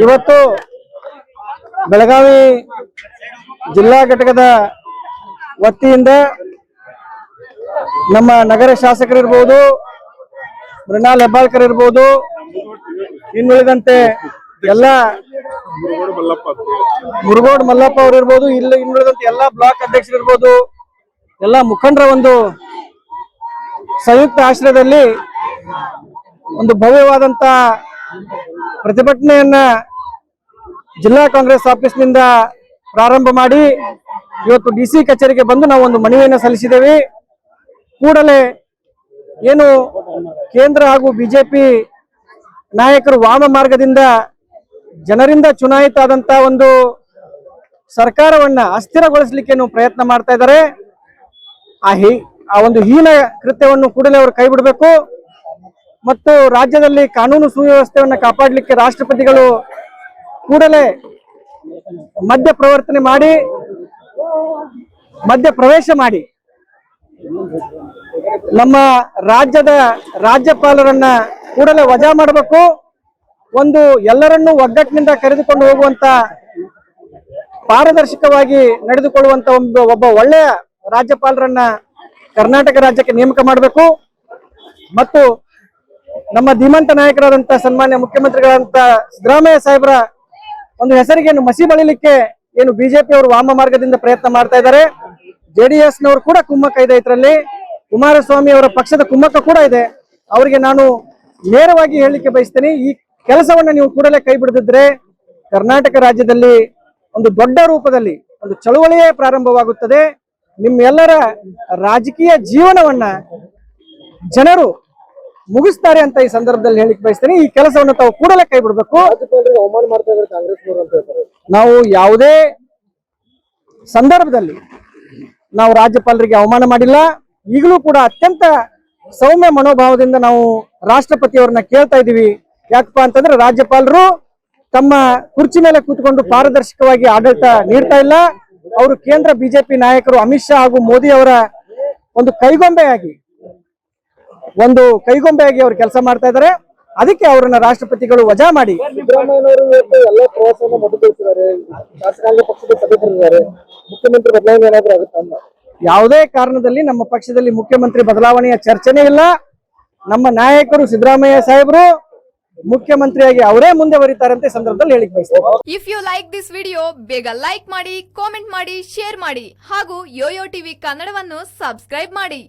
ಇವತ್ತು ಬೆಳಗಾವಿ ಜಿಲ್ಲಾ ಘಟಕದ ವತಿಯಿಂದ ನಮ್ಮ ನಗರ ಶಾಸಕರಿರ್ಬೋದು ಮೃಣಾಲ್ ಹೆಬ್ಬಾಳ್ಕರ್ ಇರ್ಬೋದು, ಇನ್ನುಳಿದಂತೆ ಎಲ್ಲ ಮುರುಗೋಡ್ ಮಲ್ಲಪ್ಪ ಅವರು ಇರ್ಬೋದು, ಇಲ್ಲಿ ಇನ್ನುಳಿದಂತೆ ಎಲ್ಲ ಬ್ಲಾಕ್ ಅಧ್ಯಕ್ಷರು ಇರ್ಬೋದು, ಎಲ್ಲ ಮುಖಂಡರ ಒಂದು ಸಂಯುಕ್ತ ಆಶ್ರಯದಲ್ಲಿ ಒಂದು ಭವ್ಯವಾದಂತ ಪ್ರತಿಭಟನೆಯನ್ನ ಜಿಲ್ಲಾ ಕಾಂಗ್ರೆಸ್ ಆಫೀಸ್ನಿಂದ ಪ್ರಾರಂಭ ಮಾಡಿ ಇವತ್ತು ಡಿ ಸಿ ಕಚೇರಿಗೆ ಬಂದು ನಾವು ಒಂದು ಮನವಿಯನ್ನು ಸಲ್ಲಿಸಿದ್ದೇವೆ. ಕೂಡಲೇ ಏನು ಕೇಂದ್ರ ಹಾಗೂ ಬಿಜೆಪಿ ನಾಯಕರು ವಾಮ ಮಾರ್ಗದಿಂದ ಜನರಿಂದ ಚುನಾಯಿತ ಆದಂತ ಒಂದು ಸರ್ಕಾರವನ್ನ ಅಸ್ಥಿರಗೊಳಿಸಲಿಕ್ಕೆ ಪ್ರಯತ್ನ ಮಾಡ್ತಾ ಇದ್ದಾರೆ. ಆ ಹೀ, ಆ ಒಂದು ಹೀನ ಕೃತ್ಯವನ್ನು ಕೂಡಲೇ ಅವರು ಕೈ ಬಿಡಬೇಕು ಮತ್ತು ರಾಜ್ಯದಲ್ಲಿ ಕಾನೂನು ಸುವ್ಯವಸ್ಥೆಯನ್ನು ಕಾಪಾಡಲಿಕ್ಕೆ ರಾಷ್ಟ್ರಪತಿಗಳು ಕೂಡಲೇ ಮಧ್ಯ ಪ್ರವರ್ತನೆ ಮಾಡಿ ಮಧ್ಯ ಪ್ರವೇಶ ಮಾಡಿ ನಮ್ಮ ರಾಜ್ಯದ ರಾಜ್ಯಪಾಲರನ್ನ ಕೂಡಲೇ ವಜಾ ಮಾಡಬೇಕು. ಒಂದು ಎಲ್ಲರನ್ನೂ ಒಗ್ಗಟ್ಟಿನಿಂದ ಕರೆದುಕೊಂಡು ಹೋಗುವಂತ ಪಾರದರ್ಶಕವಾಗಿ ನಡೆದುಕೊಳ್ಳುವಂತ ಒಂದು ಒಬ್ಬ ಒಳ್ಳೆಯ ರಾಜ್ಯಪಾಲರನ್ನ ಕರ್ನಾಟಕ ರಾಜ್ಯಕ್ಕೆ ನೇಮಕ ಮಾಡಬೇಕು. ಮತ್ತು ನಮ್ಮ ಧೀಮಂತ ನಾಯಕರಾದಂತ ಸನ್ಮಾನ್ಯ ಮುಖ್ಯಮಂತ್ರಿಗಳಂತ ಸಿದ್ದರಾಮಯ್ಯ ಸಾಹೇಬರ ಒಂದು ಹೆಸರಿಗೆ ಮಸಿ ಬಳಿಲಿಕ್ಕೆ ಏನು ಬಿಜೆಪಿ ಅವರು ವಾಮ ಮಾರ್ಗದಿಂದ ಪ್ರಯತ್ನ ಮಾಡ್ತಾ ಇದ್ದಾರೆ. ಜೆಡಿಎಸ್ ನವರು ಕೂಡ ಕುಮ್ಮಕ್ಕ ಇದೆ ಇದರಲ್ಲಿ. ಕುಮಾರಸ್ವಾಮಿ ಅವರ ಪಕ್ಷದ ಕುಮ್ಮಕ್ಕ ಕೂಡ ಇದೆ. ಅವರಿಗೆ ನಾನು ನೇರವಾಗಿ ಹೇಳಲಿಕ್ಕೆ ಬಯಸ್ತೇನೆ, ಈ ಕೆಲಸವನ್ನ ನೀವು ಕೂಡಲೇ ಕೈ ಬಿಡದಿದ್ರೆ ಕರ್ನಾಟಕ ರಾಜ್ಯದಲ್ಲಿ ಒಂದು ದೊಡ್ಡ ರೂಪದಲ್ಲಿ, ಒಂದು ಚಳುವಳಿಯೇ ಪ್ರಾರಂಭವಾಗುತ್ತದೆ. ನಿಮ್ಮೆಲ್ಲರ ರಾಜಕೀಯ ಜೀವನವನ್ನ ಜನರು ಮುಗಿಸ್ತಾರೆ ಅಂತ ಈ ಸಂದರ್ಭದಲ್ಲಿ ಹೇಳಿಕ್ ಬಯಸ್ತೇನೆ. ಈ ಕೆಲಸವನ್ನು ತಾವು ಕೂಡಲೇ ಕೈ ಬಿಡಬೇಕು. ನಾವು ಯಾವುದೇ ಸಂದರ್ಭದಲ್ಲಿ ನಾವು ರಾಜ್ಯಪಾಲರಿಗೆ ಅವಮಾನ ಮಾಡಿಲ್ಲ. ಈಗಲೂ ಕೂಡ ಅತ್ಯಂತ ಸೌಮ್ಯ ಮನೋಭಾವದಿಂದ ನಾವು ರಾಷ್ಟ್ರಪತಿಯವರನ್ನ ಕೇಳ್ತಾ ಇದ್ದೀವಿ. ಯಾಕಪ್ಪ ಅಂತಂದ್ರೆ ರಾಜ್ಯಪಾಲರು ತಮ್ಮ ಕುರ್ಚಿ ಮೇಲೆ ಕೂತ್ಕೊಂಡು ಪಾರದರ್ಶಕವಾಗಿ ಆಡಳಿತ ನೀಡ್ತಾ ಇಲ್ಲ. ಅವರು ಕೇಂದ್ರ ಬಿಜೆಪಿ ನಾಯಕರು ಅಮಿತ್ ಶಾ ಹಾಗೂ ಮೋದಿ ಅವರ ಒಂದು ಕೈಗೊಂಬೆಯಾಗಿ ಒಂದು ಕೈಗೊಂಬೆಯಾಗಿ ಅವರು ಕೆಲಸ ಮಾಡ್ತಾ ಇದ್ದಾರೆ. ಅದಕ್ಕೆ ಅವರನ್ನ ರಾಷ್ಟ್ರಪತಿಗಳು ವಜಾ ಮಾಡಿ. ಯಾವುದೇ ಕಾರಣದಲ್ಲಿ ನಮ್ಮ ಪಕ್ಷದಲ್ಲಿ ಮುಖ್ಯಮಂತ್ರಿ ಬದಲಾವಣೆಯ ಚರ್ಚೆನೇ ಇಲ್ಲ. ನಮ್ಮ ನಾಯಕರು ಸಿದ್ದರಾಮಯ್ಯ ಸಾಹೇಬರು ಮುಖ್ಯಮಂತ್ರಿಯಾಗಿ ಅವರೇ ಮುಂದೆ ಬರೀತಾರೆ ಅಂತ ಸಂದರ್ಭದಲ್ಲಿ ಹೇಳಿಕ್ ಬಯಸ್ತಾರೆ if you like this video ಬೇಗ ಲೈಕ್ ಮಾಡಿ ಕಾಮೆಂಟ್ ಮಾಡಿ ಶೇರ್ ಮಾಡಿ ಹಾಗೂ ಯೋಯೋ ಟಿವಿ ಕನ್ನಡವನ್ನು ಸಬ್ಸ್ಕ್ರೈಬ್ ಮಾಡಿ.